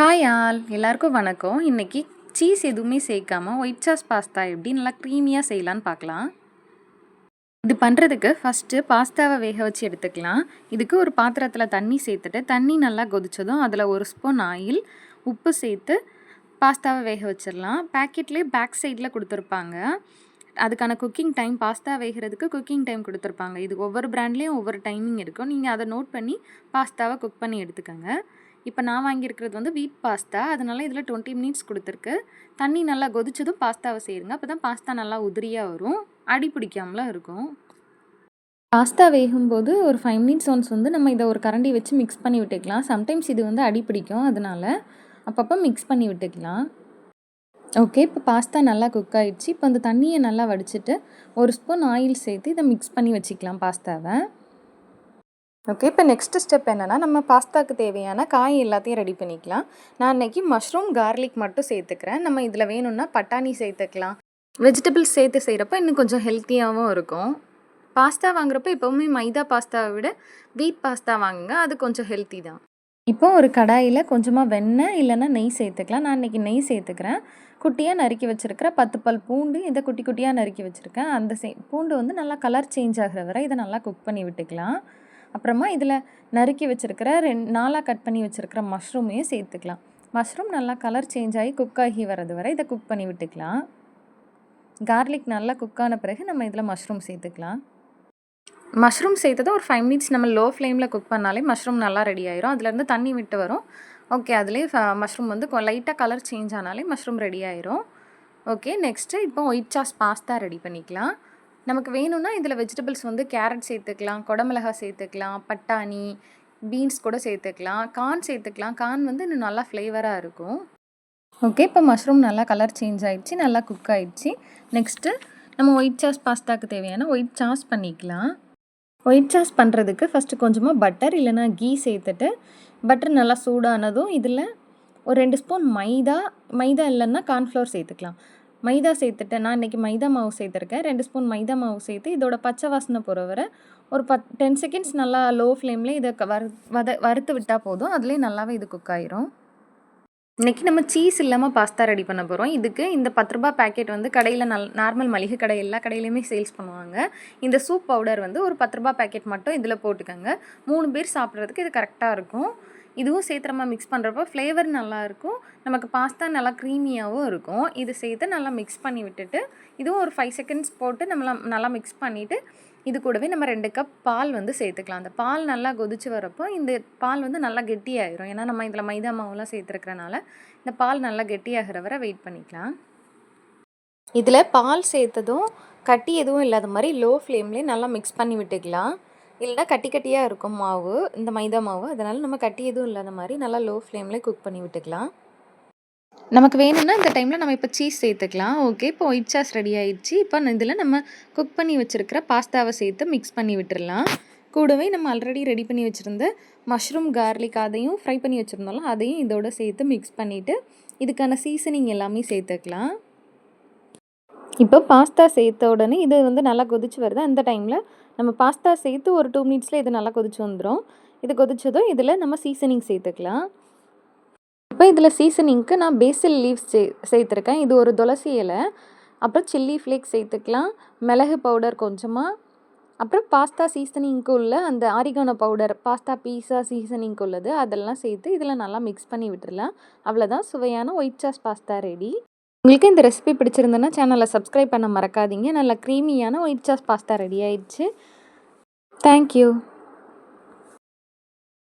Hi all. எல்லாருக்கும் வணக்கம். இன்றைக்கி சீஸ் எதுவுமே சேர்க்காமல் ஒயிட் சாஸ் பாஸ்தா எப்படி நல்லா க்ரீமியாக செய்யலான்னு பார்க்கலாம். இது பண்ணுறதுக்கு ஃபஸ்ட்டு பாஸ்தாவை வேக வச்சு எடுத்துக்கலாம். இதுக்கு ஒரு பாத்திரத்தில் தண்ணி சேர்த்துட்டு தண்ணி நல்லா கொதிச்சதும் அதில் ஒரு ஸ்பூன் ஆயில் உப்பு சேர்த்து பாஸ்தாவை வேக வச்சிடலாம். பேக்கெட்லேயே பேக் சைடில் கொடுத்துருப்பாங்க. அதுக்கான குக்கிங் டைம் பாஸ்தா வேகிறதுக்கு குக்கிங் டைம் கொடுத்துருப்பாங்க. இது ஒவ்வொரு ப்ராண்ட்லேயும் ஒவ்வொரு டைமிங் இருக்கும். நீங்கள் அதை நோட் பண்ணி பாஸ்தாவை குக் பண்ணி எடுத்துக்கோங்க. இப்போ நான் வாங்கியிருக்கிறது வந்து வீட் பாஸ்தா. அதனால் இதில் டுவெண்ட்டி மினிட்ஸ் கொடுத்துருக்கு. தண்ணி நல்லா கொதிச்சதும் பாஸ்தாவை செய்யுங்க. அப்போ தான் பாஸ்தா நல்லா உதிரியாக வரும். அடி பிடிக்காமலாம் இருக்கும். பாஸ்தா வேகும்போது ஒரு ஃபைவ் மினிட்ஸ் ஒன்ஸ் வந்து நம்ம இதை ஒரு கரண்டி வச்சு மிக்ஸ் பண்ணி விட்டுக்கலாம். சம்டைம்ஸ் இது வந்து அடி பிடிக்கும். அதனால் அப்பப்போ மிக்ஸ் பண்ணி விட்டுக்கலாம். ஓகே இப்போ பாஸ்தா நல்லா குக் ஆகிடுச்சு இப்போ அந்த தண்ணியை நல்லா வடிச்சிட்டு ஒரு ஸ்பூன் ஆயில் சேர்த்து இதை மிக்ஸ் பண்ணி வச்சுக்கலாம் பாஸ்தாவை. ஓகே இப்போ நெக்ஸ்ட்டு ஸ்டெப் என்னென்னா நம்ம பாஸ்தாக்கு தேவையான காய் எல்லாத்தையும் ரெடி பண்ணிக்கலாம். நான் இன்றைக்கி மஷ்ரூம் கார்லிக் மட்டும் சேர்த்துக்கிறேன். நம்ம இதில் வேணும்னா பட்டாணி சேர்த்துக்கலாம். வெஜிடபிள்ஸ் சேர்த்து செய்கிறப்ப இன்னும் கொஞ்சம் ஹெல்த்தியாகவும் இருக்கும். பாஸ்தா வாங்குறப்ப எப்போவுமே மைதா பாஸ்தாவை விட வீட் பாஸ்தா வாங்குங்க. அது கொஞ்சம் ஹெல்த்தி தான். இப்போ ஒரு கடாயில் கொஞ்சமாக வெண்ணெய் இல்லைன்னா நெய் சேர்த்துக்கலாம். நான் இன்றைக்கி நெய் சேர்த்துக்கிறேன். குட்டியாக நறுக்கி வச்சுருக்கிற பத்து பல் பூண்டு இதை குட்டி குட்டியாக நறுக்கி வச்சுருக்கேன். அந்த சே பூண்டு வந்து நல்லா கலர் சேஞ்ச் ஆகிற வரை இதை நல்லா குக் பண்ணி விட்டுக்கலாம். அப்புறமா இதில் நறுக்கி வச்சுருக்கிற ரெண் நாளாக கட் பண்ணி வச்சுருக்கிற மஷ்ரூமையும் சேர்த்துக்கலாம். மஷ்ரூம் நல்லா கலர் சேஞ்ச் ஆகி குக் ஆகி வர்றது வரை இதை குக் பண்ணி விட்டுக்கலாம். கார்லிக் நல்லா குக் ஆன பிறகு நம்ம இதில் மஷ்ரூம் சேர்த்துக்கலாம். மஷ்ரூம் சேர்த்ததும் ஒரு ஃபைவ் மினிட்ஸ் நம்ம லோ ஃப்ளேமில் குக் பண்ணாலே மஷ்ரூம் நல்லா ரெடி ஆயிரும். அதுலேருந்து தண்ணி விட்டு வரும். ஓகே அதுலேயே மஷ்ரூம் வந்து லைட்டாக கலர் சேஞ்ச் ஆனாலே மஷ்ரூம் ரெடி ஆயிரும். ஓகே நெக்ஸ்ட்டு இப்போ ஒயிட் சாஸ் பாஸ்தா ரெடி பண்ணிக்கலாம். நமக்கு வேணும்னா இதில் வெஜிடபிள்ஸ் வந்து கேரட் சேர்த்துக்கலாம் குடமிளகா சேர்த்துக்கலாம் பட்டாணி பீன்ஸ் கூட சேர்த்துக்கலாம் கார்ன் சேர்த்துக்கலாம். கார்ன் வந்து இன்னும் நல்லா ஃப்ளேவராக இருக்கும். ஓகே இப்போ மஷ்ரூம் நல்லா கலர் சேஞ்ச் ஆகிடுச்சு நல்லா குக் ஆகிடுச்சு நெக்ஸ்ட்டு நம்ம ஒயிட் சாஸ் பாஸ்தாக்கு தேவையான ஒயிட் சாஸ் பண்ணிக்கலாம். ஒயிட் சாஸ் பண்ணுறதுக்கு ஃபஸ்ட்டு கொஞ்சமாக பட்டர் இல்லைனா கீ சேர்த்துட்டு பட்டர் நல்லா சூடானதும் இதில் ஒரு ரெண்டு ஸ்பூன் மைதா மைதா இல்லைன்னா கார்ன்ஃப்ளவர் சேர்த்துக்கலாம். மைதா சேர்த்துட்டேன் நான் இன்றைக்கி மைதா மாவு சேர்த்துருக்கேன். ரெண்டு ஸ்பூன் மைதா மாவு சேர்த்து இதோட பச்சை வாசனை போகிற வரை ஒரு பத் டென் செகண்ட்ஸ் நல்லா லோ ஃப்ளேம்லேயே இதை வறு வத வறுத்து விட்டால் போதும். அதுலேயே நல்லாவே இது குக் ஆயிரும். இன்றைக்கி நம்ம சீஸ் இல்லாமல் பாஸ்தா ரெடி பண்ண போகிறோம் இதுக்கு இந்த பத்து ரூபா பேக்கெட் வந்து கடையில் நல் நார்மல் மளிகை கடை எல்லா கடையிலையுமே சேல்ஸ் பண்ணுவாங்க. இந்த சூப் பவுடர் வந்து ஒரு பத்து ரூபா பேக்கெட் மட்டும் இதில் போட்டுக்கோங்க. மூணு பேர் சாப்பிட்றதுக்கு இது கரெக்டாக இருக்கும். இதுவும் சேர்த்து நம்ம மிக்ஸ் பண்ணுறப்போ ஃப்ளேவர் நல்லாயிருக்கும். நமக்கு பாஸ்தா நல்லா க்ரீமியாகவும் இருக்கும். இது சேர்த்து நல்லா மிக்ஸ் பண்ணி விட்டுட்டு இதுவும் ஒரு ஃபைவ் செகண்ட்ஸ் போட்டு நம்மளா நல்லா மிக்ஸ் பண்ணிவிட்டு இது கூடவே நம்ம ரெண்டு கப் பால் வந்து சேர்த்துக்கலாம். அந்த பால் நல்லா கொதிச்சு வரப்போ இந்த பால் வந்து நல்லா கெட்டியாயிரும். ஏன்னா நம்ம இதில் மைதா மாவுலாம் சேர்த்துருக்கறனால இந்த பால் நல்லா கெட்டியாகிற வரை வெயிட் பண்ணிக்கலாம். இதில் பால் சேர்த்ததும் கட்டி எதுவும் இல்லாத மாதிரி லோ ஃப்ளேம்லேயே நல்லா மிக்ஸ் பண்ணி விட்டுக்கலாம். இல்லைனா கட்டி கட்டியாக இருக்கும் மாவு இந்த மைதா மாவு. அதனால் நம்ம கட்டி எதுவும் இல்லாத மாதிரி நல்லா லோ ஃப்ளேமில் குக் பண்ணி விட்டுக்கலாம். நமக்கு வேணும்னா இந்த டைமில் நம்ம இப்போ சீஸ் சேர்த்துக்கலாம். ஓகே இப்போ ஒயிட் சாஸ் ரெடி ஆயிடுச்சு. இப்போ இதில் நம்ம குக் பண்ணி வச்சுருக்கிற பாஸ்தாவை சேர்த்து மிக்ஸ் பண்ணி விட்டுடலாம் கூடவே நம்ம ஆல்ரெடி ரெடி பண்ணி வச்சுருந்த மஷ்ரூம் கார்லிக் அதையும் ஃப்ரை பண்ணி வச்சுருந்தோம்ல அதையும் இதோட சேர்த்து மிக்ஸ் பண்ணிவிட்டு இதுக்கான சீசனிங் எல்லாமே சேர்த்துக்கலாம். இப்போ பாஸ்தா சேர்த்த உடனே இது வந்து நல்லா கொதிச்சு வருது. அந்த டைமில் நம்ம பாஸ்தா சேர்த்து ஒரு டூ மினிட்ஸில் இது நல்லா கொதிச்சு வந்துடும் இது கொதிச்சதும் இதில் நம்ம சீசனிங் சேர்த்துக்கலாம். இப்போ இதில் சீசனிங்க்கு நான் பேசில் லீவ்ஸ் சே சேர்த்துருக்கேன். இது ஒரு துளசி இலை. அப்புறம் சில்லி ஃப்ளேக்ஸ் சேர்த்துக்கலாம். மிளகு பவுடர் கொஞ்சமாக அப்புறம் பாஸ்தா சீசனிங்க்கு உள்ள அந்த ஆரிகானோ பவுடர் பாஸ்தா பீஸா சீசனிங்க்கு உள்ளது அதெல்லாம் சேர்த்து இதில் நல்லா மிக்ஸ் பண்ணி விட்டுடலாம் அவ்வளோதான் சுவையான ஒயிட் சாஸ் பாஸ்தா ரெடி உங்களுக்கு இந்த ரெசிபி பிடிச்சிருந்தேன்னா சேனலை சப்ஸ்கிரைப் பண்ண மறக்காதீங்க. நல்லா க்ரீமியான ஒயிட் சாஸ் பாஸ்தா ரெடி ஆயிடுச்சு. Thank you